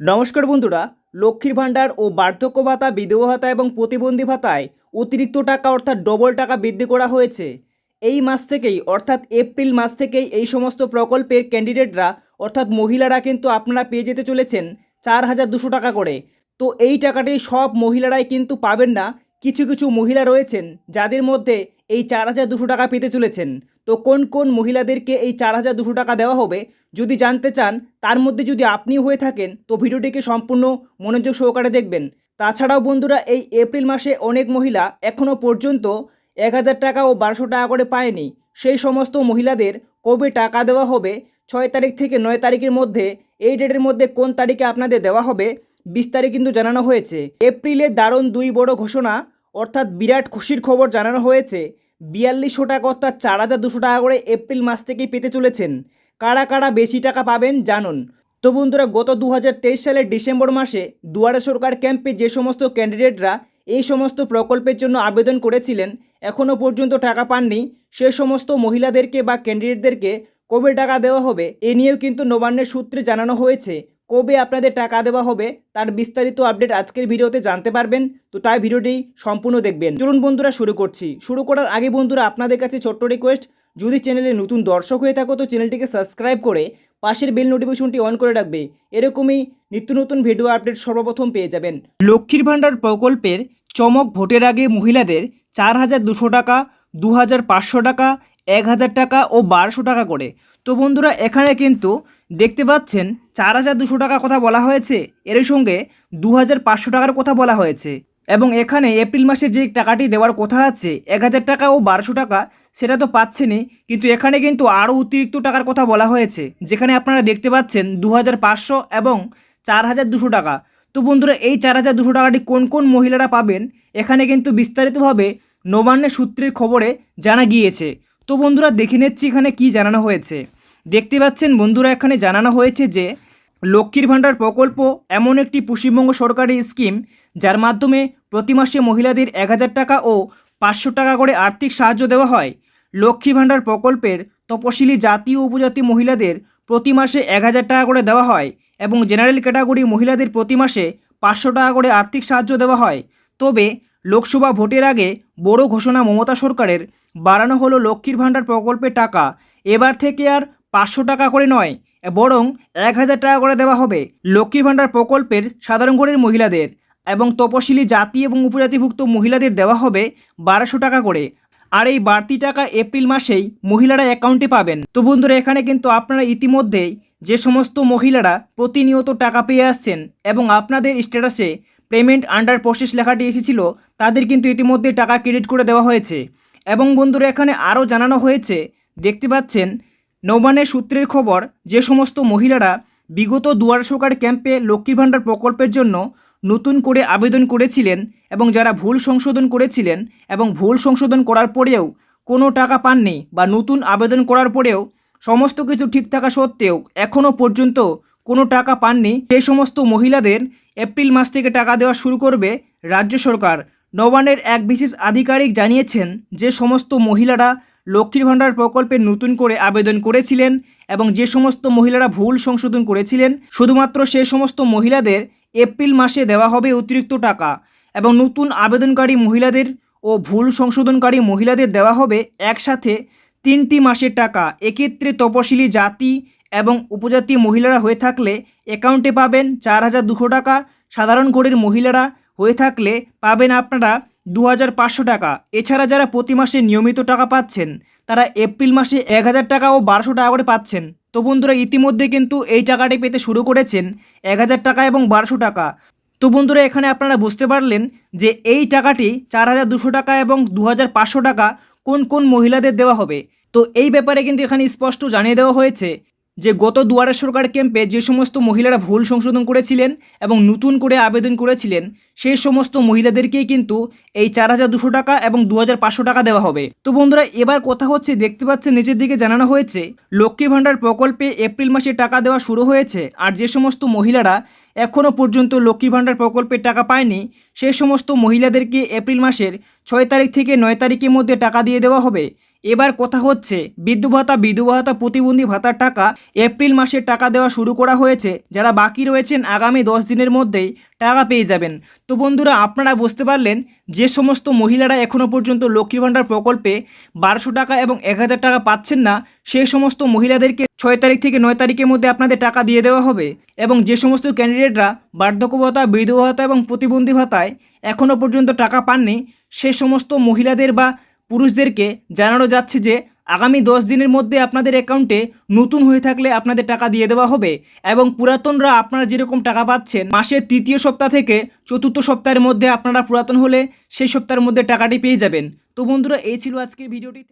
নমস্কার বন্ধুরা, লক্ষ্মীর ভাণ্ডার ও বার্ধক্য ভাতা, বিধবা ভাতা এবং প্রতিবন্ধী ভাতায় অতিরিক্ত টাকা অর্থাৎ ডবল টাকা বৃদ্ধি করা হয়েছে। এই মাস থেকেই, অর্থাৎ এপ্রিল মাস থেকেই এই সমস্ত প্রকল্পের ক্যান্ডিডেটরা অর্থাৎ মহিলারা কিন্তু আপনারা পেয়ে যেতে চলেছেন চার হাজার দুশো টাকা করে। তো এই টাকাটি সব মহিলারাই কিন্তু পাবেন না, কিছু কিছু মহিলা রয়েছেন যাদের মধ্যে এই চার হাজার দুশো টাকা পেতে চলেছেন। তো কোন কোন মহিলাদেরকে এই চার হাজার দুশো টাকা দেওয়া হবে? যদি জানতে চান, তার মধ্যে যদি আপনি হয়ে থাকেন, তো ভিডিওটিকে সম্পূর্ণ মনোযোগ সহকারে দেখবেন। তাছাড়াও বন্ধুরা, এই এপ্রিল মাসে অনেক মহিলা এখনও পর্যন্ত এক হাজার টাকা ও বারোশো টাকা করে পায়নি। সেই সমস্ত মহিলাদের কবে টাকা দেওয়া হবে, ছয় তারিখ থেকে নয় তারিখের মধ্যে, এই ডেটের মধ্যে কোন তারিখে আপনাদের দেওয়া হবে, বিস্তারিত কিন্তু জানানো হয়েছে। এপ্রিলে দারুণ দুই বড় ঘোষণা, অর্থাৎ বিরাট খুশির খবর জানানো হয়েছে। বিয়াল্লিশশো টাকা অর্থাৎ চার হাজার দুশো টাকা করে এপ্রিল মাস থেকেই পেতে চলেছেন। কারা কারা বেশি টাকা পাবেন জানুন। তো বন্ধুরা, গত দু হাজার তেইশ সালের ডিসেম্বর মাসে দুয়ারে সরকার ক্যাম্পে যে সমস্ত ক্যান্ডিডেটরা এই সমস্ত প্রকল্পের জন্য আবেদন করেছিলেন এখনও পর্যন্ত টাকা পাননি। সে সমস্ত মহিলাদেরকে বা ক্যান্ডিডেটদেরকে কবে টাকা দেওয়া হবে, এ নিয়েও কিন্তু নবান্নের সূত্রে জানানো হয়েছে। কবে আপনাদের টাকা দেওয়া হবে তার বিস্তারিত আপডেট আজকের ভিডিওতে জানতে পারবেন। তো তাই ভিডিওটি সম্পূর্ণ দেখবেন। চলুন বন্ধুরা, শুরু করছি। শুরু করার আগে বন্ধুরা, আপনাদের কাছে ছোট্ট রিকোয়েস্ট যদি চ্যানেলে নতুন দর্শক হয়ে থাকো, তো চ্যানেলটিকে সাবস্ক্রাইব করে পাশের বেল নোটিফিকেশনটি অন করে রাখবে। এরকমই নিত্য নতুন ভিডিও আপডেট সর্বপ্রথম পেয়ে যাবেন। লক্ষ্মীর ভাণ্ডার প্রকল্পের চমক ভোটের আগে মহিলাদের চার হাজার দুশো টাকা দু হাজার পাঁচশো টাকা, এক হাজার টাকা ও বারোশো টাকা করে। তো বন্ধুরা, এখানে কিন্তু দেখতে পাচ্ছেন চার হাজার দুশো টাকার কথা বলা হয়েছে। এর সঙ্গে দু হাজার পাঁচশো টাকার কথা বলা হয়েছে। এবং এখানে এপ্রিল মাসে যে টাকাটি দেওয়ার কথা আছে, এক হাজার টাকা ও বারোশো টাকা, সেটা তো পাচ্ছেনই। কিন্তু এখানে কিন্তু আরও অতিরিক্ত টাকার কথা বলা হয়েছে, যেখানে আপনারা দেখতে পাচ্ছেন দু হাজার পাঁচশো এবং চার হাজার দুশো টাকা। তো বন্ধুরা, এই চার হাজার দুশো টাকাটি কোন কোন মহিলারা পাবেন, এখানে কিন্তু বিস্তারিতভাবে নবান্নের সূত্রের খবরে জানা গিয়েছে। তো বন্ধুরা, দেখে নিচ্ছি এখানে কি জানানো হয়েছে। দেখতে পাচ্ছেন বন্ধুরা, এখানে জানানো হয়েছে যে লক্ষ্মীর ভাণ্ডার প্রকল্প এমন একটি পশ্চিমবঙ্গ সরকারি স্কিম, যার মাধ্যমে প্রতি মাসে মহিলাদের এক হাজার টাকা ও পাঁচশো টাকা করে আর্থিক সাহায্য দেওয়া হয়। লক্ষ্মী ভাণ্ডার প্রকল্পের তপশিলি জাতি ও উপজাতি মহিলাদের প্রতি মাসে এক হাজার টাকা করে দেওয়া হয় এবং জেনারেল ক্যাটাগরি মহিলাদের প্রতি মাসে পাঁচশো টাকা করে আর্থিক সাহায্য দেওয়া হয়। তবে লোকসভা ভোটের আগে বড় ঘোষণা মমতা সরকারের, বাড়ানো হলো লক্ষ্মীর ভাণ্ডার প্রকল্পের টাকা। এবার থেকে আর পাঁচশো টাকা করে নয়, বরং এক হাজার টাকা করে দেওয়া হবে লক্ষ্মীর ভাণ্ডার প্রকল্পের সাধারণ গড়ের মহিলাদের এবং তপশিলি জাতি এবং উপজাতিভুক্ত মহিলাদের দেওয়া হবে বারোশো টাকা করে। আর এই বাড়তি টাকা এপ্রিল মাসেই মহিলারা অ্যাকাউন্টে পাবেন। তো বন্ধুরা, এখানে কিন্তু আপনারা ইতিমধ্যেই যে সমস্ত মহিলারা প্রতিনিয়ত টাকা পেয়ে আসছেন এবং আপনাদের স্ট্যাটাসে পেমেন্ট আন্ডার প্রসেস লেখাটি এসেছিল, তাদের কিন্তু ইতিমধ্যে টাকা ক্রেডিট করে দেওয়া হয়েছে। এবং বন্ধুরা, এখানে আরও জানানো হয়েছে, দেখতে পাচ্ছেন নৌবানের সূত্রের খবর, যে সমস্ত মহিলারা বিগত দুয়ার সরকার ক্যাম্পে লক্ষ্মীর ভাণ্ডার প্রকল্পের জন্য নতুন করে আবেদন করেছিলেন এবং যারা ভুল সংশোধন করেছিলেন এবং ভুল সংশোধন করার পরেও কোনো টাকা পাননি বা নতুন আবেদন করার পরেও সমস্ত কিছু ঠিক থাকা সত্ত্বেও এখনও পর্যন্ত কোনো টাকা পাননি সেই সমস্ত মহিলাদের এপ্রিল মাস থেকে টাকা দেওয়া শুরু করবে রাজ্য সরকার। নবানের এক বিশেষ আধিকারিক জানিয়েছেন যে সমস্ত মহিলারা লক্ষ্মীর ভাণ্ডার প্রকল্পে নতুন করে আবেদন করেছিলেন এবং যে সমস্ত মহিলারা ভুল সংশোধন করেছিলেন, শুধুমাত্র সে সমস্ত মহিলাদের এপ্রিল মাসে দেওয়া হবে অতিরিক্ত টাকা এবং নতুন আবেদনকারী মহিলাদের ও ভুল সংশোধনকারী মহিলাদের দেওয়া হবে একসাথে তিনটি মাসের টাকা। এক্ষেত্রে তপশিলি জাতি এবং উপজাতি মহিলারা হয়ে থাকলে অ্যাকাউন্টে পাবেন চার হাজার দুশো টাকা। সাধারণ ঘরের মহিলারা হয়ে থাকলে পাবেন আপনারা দু হাজার পাঁচশো টাকা। এছাড়া যারা প্রতি মাসে নিয়মিত টাকা পাচ্ছেন, তারা এপ্রিল মাসে এক হাজার টাকা ও বারোশো টাকা করে পাচ্ছেন। তো বন্ধুরা, ইতিমধ্যে কিন্তু এই টাকাটি পেতে শুরু করেছেন এক হাজার টাকা এবং বারোশো টাকা। তো বন্ধুরা, এখানে আপনারা বুঝতে পারলেন যে এই টাকাটি চার হাজার দুশো টাকা এবং দু হাজার পাঁচশো টাকা কোন কোন মহিলাদের দেওয়া হবে। তো এই ব্যাপারে কিন্তু এখানে স্পষ্ট জানিয়ে দেওয়া হয়েছে যে গত দুয়ারে সরকার ক্যাম্পে যে সমস্ত মহিলারা ভুল সংশোধন করেছিলেন এবং নতুন করে আবেদন করেছিলেন, সেই সমস্ত মহিলাদেরকেই কিন্তু এই চার হাজার দুশো টাকা এবং দু হাজার পাঁচশো টাকা দেওয়া হবে। তো বন্ধুরা, এবার কথা হচ্ছে, দেখতে পাচ্ছেন, নিচের দিকে জানানো হয়েছে, লক্ষ্মী ভাণ্ডার প্রকল্পে এপ্রিল মাসে টাকা দেওয়া শুরু হয়েছে আর যে সমস্ত মহিলারা এখনও পর্যন্ত লক্ষ্মী ভাণ্ডার প্রকল্পের টাকা পায়নি, সেই সমস্ত মহিলাদেরকে এপ্রিল মাসের ছয় তারিখ থেকে নয় তারিখের মধ্যে টাকা দিয়ে দেওয়া হবে। এবার কথা হচ্ছে বিদ্যুৎ ভাতা বিধবা ভাতা প্রতিবন্ধী ভাতার টাকা এপ্রিল মাসের টাকা দেওয়া শুরু করা হয়েছে। যারা বাকি রয়েছেন, আগামী দশ দিনের মধ্যেই টাকা পেয়ে যাবেন। তো বন্ধুরা, আপনারা বুঝতে পারলেন যে সমস্ত মহিলারা এখনও পর্যন্ত লক্ষ্মীর ভাণ্ডার প্রকল্পে বারোশো টাকা এবং এক হাজার টাকা পাচ্ছেন না, সেই সমস্ত মহিলাদেরকে ছয় তারিখ থেকে নয় তারিখের মধ্যে আপনাদের টাকা দিয়ে দেওয়া হবে এবং যে সমস্ত ক্যান্ডিডেটরা বার্ধক্য ভাতা বিধবা ভাতা এবং প্রতিবন্ধী ভাতায় এখনও পর্যন্ত টাকা পাননি, সে সমস্ত মহিলাদের বা পুরুষদেরকে জানানো যাচ্ছে যে আগামী দশ দিনের মধ্যে আপনাদের অ্যাকাউন্টে নতুন হয়ে থাকলে আপনাদের টাকা দিয়ে দেওয়া হবে এবং পুরাতনরা আপনারা যেরকম টাকা পাচ্ছেন, মাসের তৃতীয় সপ্তাহ থেকে চতুর্থ সপ্তাহের মধ্যে আপনারা পুরাতন হলে সেই সপ্তাহের মধ্যে টাকাটি পেয়ে যাবেন। তো বন্ধুরা, এই ছিল আজকের ভিডিওটি।